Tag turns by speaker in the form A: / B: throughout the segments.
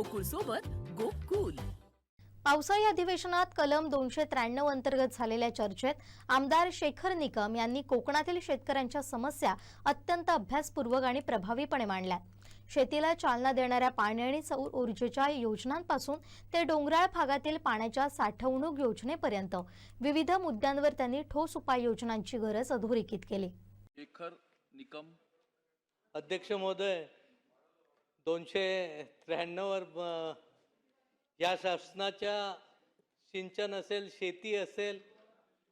A: गोकुळ सोबत गोकुल.
B: पावसाळी अधिवेशनात कलम दोनशे त्र्याण्णव अंतर्गत झालेल्या चर्चेत आमदार शेखर निकम यांनी कोकणातील शेतकऱ्यांच्या समस्या अत्यंत अभ्यासपूर्वक आणि प्रभावीपणे मांडल्या शेतीला चालना देणाऱ्या पाणी आणि सौर ऊर्जेच्या योजनांपासून ते डोंगराळ भागातील पाण्याच्या साठवणूक योजनेपर्यंत विविध मुद्द्यांवर त्यांनी ठोस उपाययोजनांची गरज अधोरेखित केली.
C: शेखर निकम.
D: अध्यक्ष महोदय दोनशे त्र्याण्णववर या शासनाच्या सिंचन असेल शेती असेल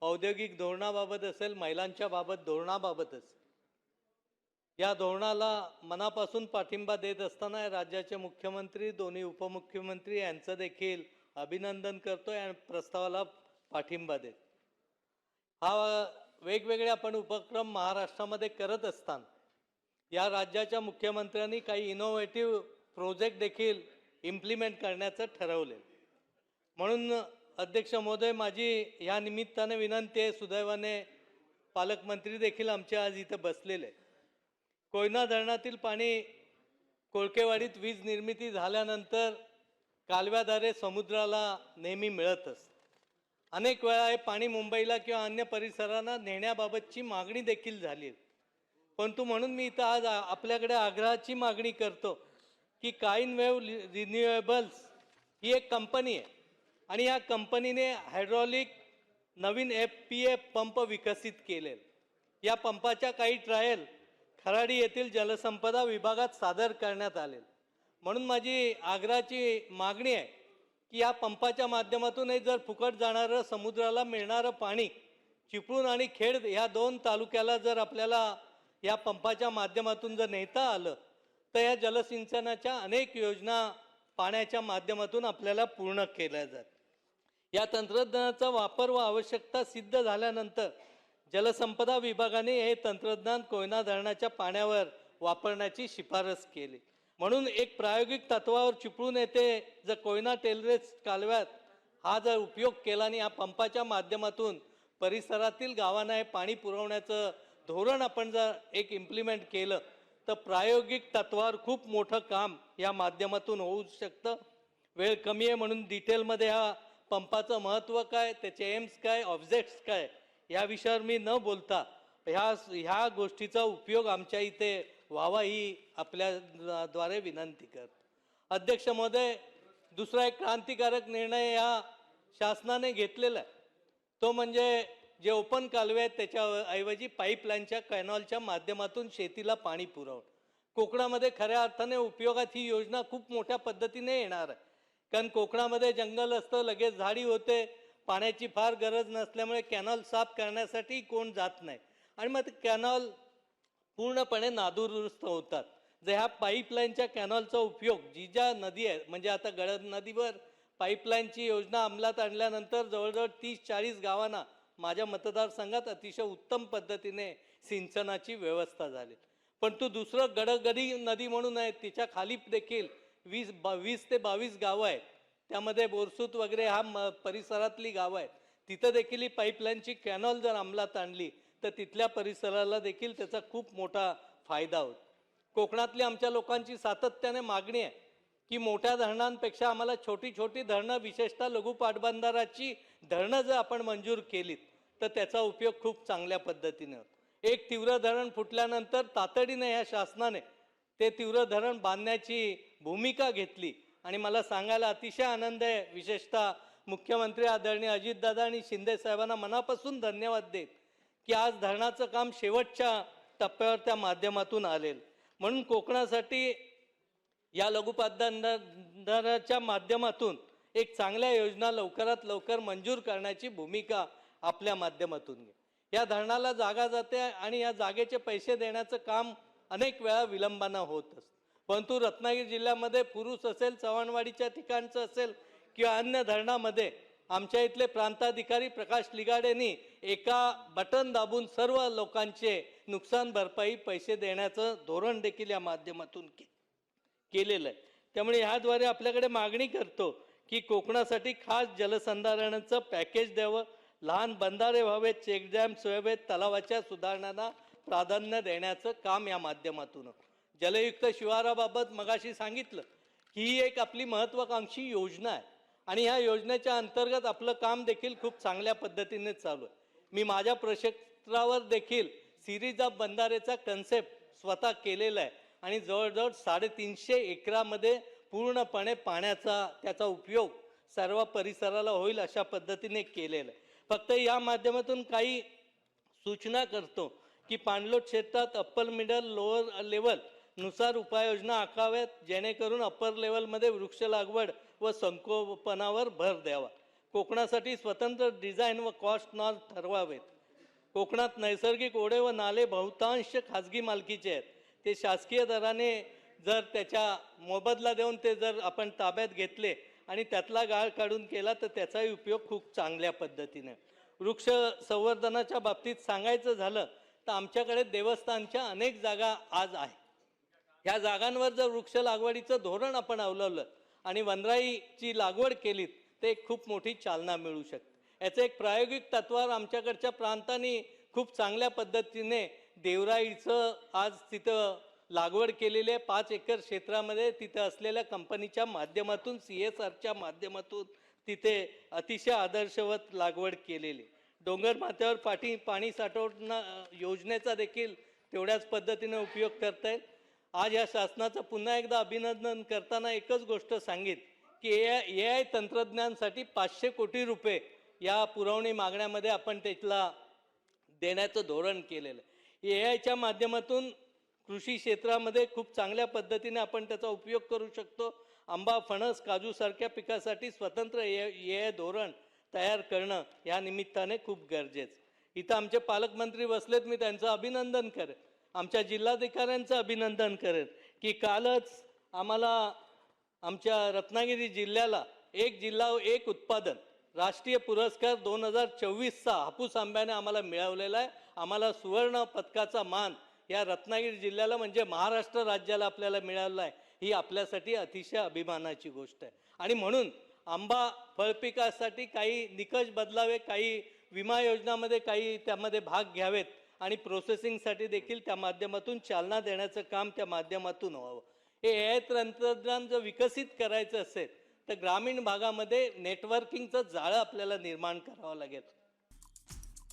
D: औद्योगिक धोरणाबाबत असेल महिलांच्या बाबत धोरणाबाबतच या धोरणाला मनापासून पाठिंबा देत असताना राज्याचे मुख्यमंत्री दोन्ही उपमुख्यमंत्री यांचं देखील अभिनंदन करतो आणि प्रस्तावाला पाठिंबा देत. हा वेगवेगळे आपण उपक्रम महाराष्ट्रामध्ये करत असताना या राज्याच्या मुख्यमंत्र्यांनी काही इनोव्हेटिव्ह प्रोजेक्ट देखील इम्प्लिमेंट करण्याचं ठरवले म्हणून अध्यक्ष महोदय माझी ह्या निमित्ताने विनंती आहे सुदैवाने पालकमंत्री देखील आमचे आज इथं बसलेले कोयना धरणातील पाणी कोळकेवाडीत वीज निर्मिती झाल्यानंतर कालव्याद्वारे समुद्राला नेहमी मिळत असतं. अनेक वेळा हे पाणी मुंबईला किंवा अन्य परिसरांना नेण्याबाबतची मागणी देखील झाली आहे. परंतु म्हणून मी इथं आज आपल्याकडे आग्रहाची मागणी करतो की काइन वेव्ह रिन्युएबल्स ही एक कंपनी आहे. आणि या कंपनीने हायड्रॉलिक नवीन एफ पी ए पंप विकसित केले या पंपाच्या काही ट्रायल खराडी येथील जलसंपदा विभागात सादर करण्यात आले म्हणून माझी आग्रहाची मागणी आहे की या पंपाच्या माध्यमातूनही जर फुकट जाणारं समुद्राला मिळणारं पाणी चिपळूण आणि खेड ह्या दोन तालुक्याला जर आपल्याला या पंपाच्या माध्यमातून जर नेता आलं तर या जलसिंचनाच्या अनेक योजना पाण्याच्या माध्यमातून आपल्याला पूर्ण केल्या जात. या तंत्रज्ञानाचा वापर व आवश्यकता सिद्ध झाल्यानंतर जलसंपदा विभागाने हे तंत्रज्ञान कोयना धरणाच्या पाण्यावर वापरण्याची शिफारस केली. म्हणून एक प्रायोगिक तत्वावर चिपळून येते जर कोयना टेलरेस कालव्यात हा जर उपयोग केला आणि या पंपाच्या माध्यमातून परिसरातील गावांना हे पाणी पुरवण्याचं धोरण आपण जर एक इम्प्लिमेंट केलं तर प्रायोगिक तत्वावर खूप मोठं काम या माध्यमातून होऊ शकतं. वेळ कमी आहे म्हणून डिटेलमध्ये हा पंपाचं महत्त्व काय त्याचे एम्स काय ऑब्जेक्ट्स काय या विषयावर मी न बोलता ह्या ह्या गोष्टीचा उपयोग आमच्या इथे व्हावा ही आपल्याद्वारे विनंती कर अध्यक्ष महोदय दुसरा एक क्रांतिकारक निर्णय या शासनाने घेतलेला आहे. तो म्हणजे जे ओपन कालवे आहेत त्याच्या ऐवजी पाईपलाईनच्या कॅनॉलच्या माध्यमातून शेतीला पाणी पुरवणं कोकणामध्ये खऱ्या अर्थाने उपयोगात ही योजना खूप मोठ्या पद्धतीने येणार आहे. कारण कोकणामध्ये जंगल असतं लगेच झाडी होते पाण्याची फार गरज नसल्यामुळे कॅनॉल साफ करण्यासाठी कोण जात नाही. आणि मग ते कॅनॉल पूर्णपणे नादुरुस्त होतात. जर ह्या पाईपलाईनच्या कॅनॉलचा उपयोग जी ज्या नदी आहे म्हणजे आता गळद नदीवर पाईपलाईनची योजना अंमलात आणल्यानंतर जवळजवळ तीस चाळीस गावांना माझ्या मतदारसंघात अतिशय उत्तम पद्धतीने सिंचनाची व्यवस्था झाली. पण तो दुसरं गडगडी नदी म्हणून आहे तिच्या खाली देखील वीस बा वीस ते बावीस गावं आहेत. त्यामध्ये बोरसूत वगैरे हा म परिसरातली गावं आहेत. तिथं देखील ही पाईपलाईनची कॅनॉल जर अंमलात आणली तर तिथल्या परिसराला देखील त्याचा खूप मोठा फायदा होतो. कोकणातली आमच्या लोकांची सातत्याने मागणी आहे की मोठ्या धरणांपेक्षा आम्हाला छोटी छोटी धरणं विशेषतः लघु पाटबंधाराची धरणं जर आपण मंजूर केलीत तर त्याचा उपयोग खूप चांगल्या पद्धतीने होतो. एक तीव्र धरण फुटल्यानंतर तातडीने ह्या शासनाने ते तीव्र धरण बांधण्याची भूमिका घेतली. आणि मला सांगायला अतिशय आनंद आहे. विशेषतः मुख्यमंत्री आदरणीय अजितदादा आणि शिंदे साहेबांना मनापासून धन्यवाद देत की आज धरणाचं काम शेवटच्या टप्प्यावर त्या माध्यमातून आलेलं. म्हणून कोकणासाठी या लघुपातदाराच्या माध्यमातून एक चांगल्या योजना लवकरात लवकर मंजूर करण्याची भूमिका आपल्या माध्यमातून घे. या धरणाला जागा जाते आणि या जागेचे पैसे देण्याचं काम अनेक वेळा विलंबानं होत असतं. परंतु रत्नागिरी जिल्ह्यामध्ये पुरुष असेल चव्हाणवाडीच्या ठिकाणचं असेल किंवा अन्य धरणामध्ये आमच्या इथले प्रांताधिकारी प्रकाश लिगाडेंनी एका बटन दाबून सर्व लोकांचे नुकसान भरपाई पैसे देण्याचं धोरण देखील या माध्यमातून के केलेलं आहे. त्यामुळे ह्याद्वारे आपल्याकडे मागणी करतो की कोकणासाठी खास जलसंधारणाचं पॅकेज द्यावं. लहान बंधारे व्हावेत चेक डॅम व्हावेत तलावाच्या सुधारणांना प्राधान्य देण्याचं काम या माध्यमातून. जलयुक्त शिवाराबाबत मगाशी सांगितलं की ही एक आपली महत्वाकांक्षी योजना आहे. आणि ह्या योजनेच्या अंतर्गत आपलं काम देखील खूप चांगल्या पद्धतीने चालू आहे. मी माझ्या प्रक्षेत्रावर देखील सिरीज ऑफ बंधारेचा कन्सेप्ट स्वतः केलेला आहे. आणि जवळजवळ साडेतीनशे एकरामध्ये पूर्णपणे पाण्याचा त्याचा उपयोग सर्व परिसराला होईल अशा पद्धतीने केलेला आहे. फक्त या माध्यमातून काही सूचना करतो की पाणलोट क्षेत्रात अप्पर मिडल लोअर लेवलनुसार उपाययोजना आखाव्यात जेणेकरून अप्पर लेवलमध्ये वृक्ष लागवड व संकोपनावर भर द्यावा. कोकणासाठी स्वतंत्र डिझाईन व कॉस्ट नॉर्म ठरवावेत. कोकणात नैसर्गिक ओढे व नाले बहुतांश खाजगी मालकीचे आहेत. ते शासकीय दराने जर त्याच्या मोबदला देऊन ते जर आपण ताब्यात घेतले आणि त्यातला गाळ काढून केला तर त्याचाही उपयोग खूप चांगल्या पद्धतीने. वृक्ष संवर्धनाच्या बाबतीत सांगायचं झालं तर आमच्याकडे देवस्थानच्या अनेक जागा आज आहे. ह्या जागांवर जर वृक्ष लागवडीचं धोरण आपण अवलवलं आणि वनराईची लागवड केलीत तर एक खूप मोठी चालना मिळू शकते. याचं एक प्रायोगिक तत्वावर आमच्याकडच्या प्रांतांनी खूप चांगल्या पद्धतीने देवराईचं आज तिथं लागवड केलेले आहे पाच एकर क्षेत्रामध्ये तिथं असलेल्या कंपनीच्या माध्यमातून सी एस आरच्या माध्यमातून तिथे अतिशय आदर्शवत लागवड केलेली. डोंगर माथ्यावर पाठी पाणी साठवणं योजनेचा देखील तेवढ्याच पद्धतीने उपयोग करता येईल. आज या शासनाचं पुन्हा एकदा अभिनंदन करताना एकच गोष्ट सांगित की ए आय ए आय तंत्रज्ञानसाठी पाचशे कोटी रुपये या पुरवणी मागण्यामध्ये आपण त्याला देण्याचं धोरण केलेलं आहे. ए आयच्या माध्यमातून कृषी क्षेत्रामध्ये खूप चांगल्या पद्धतीने आपण त्याचा उपयोग करू शकतो. आंबा फणस काजूसारख्या पिकासाठी स्वतंत्र ये ये धोरण तयार करणं या निमित्ताने खूप गरजेचं. इथं आमचे पालकमंत्री बसलेत मी त्यांचं अभिनंदन करेन. आमच्या जिल्हाधिकाऱ्यांचं अभिनंदन करेन की कालच आम्हाला आमच्या रत्नागिरी जिल्ह्याला एक जिल्हा एक उत्पादन राष्ट्रीय पुरस्कार दोन हजार चोवीसचा हापूस आंब्याने आम्हाला मिळवलेला आहे. आम्हाला सुवर्ण पदकाचा मान या रत्नागिरी जिल्ह्याला म्हणजे महाराष्ट्र राज्याला आपल्याला मिळालं आहे ही आपल्यासाठी अतिशय अभिमानाची गोष्ट आहे. आणि म्हणून आंबा फळपिकासाठी काही निकष बदलावे काही विमा योजनामध्ये काही त्यामध्ये भाग घ्यावेत आणि प्रोसेसिंगसाठी देखील त्या माध्यमातून चालना देण्याचं काम त्या माध्यमातून व्हावं. हे ए तंत्रज्ञान जर विकसित करायचं असेल तर ग्रामीण भागामध्ये नेटवर्किंगचं जाळं आपल्याला निर्माण करावं लागेल.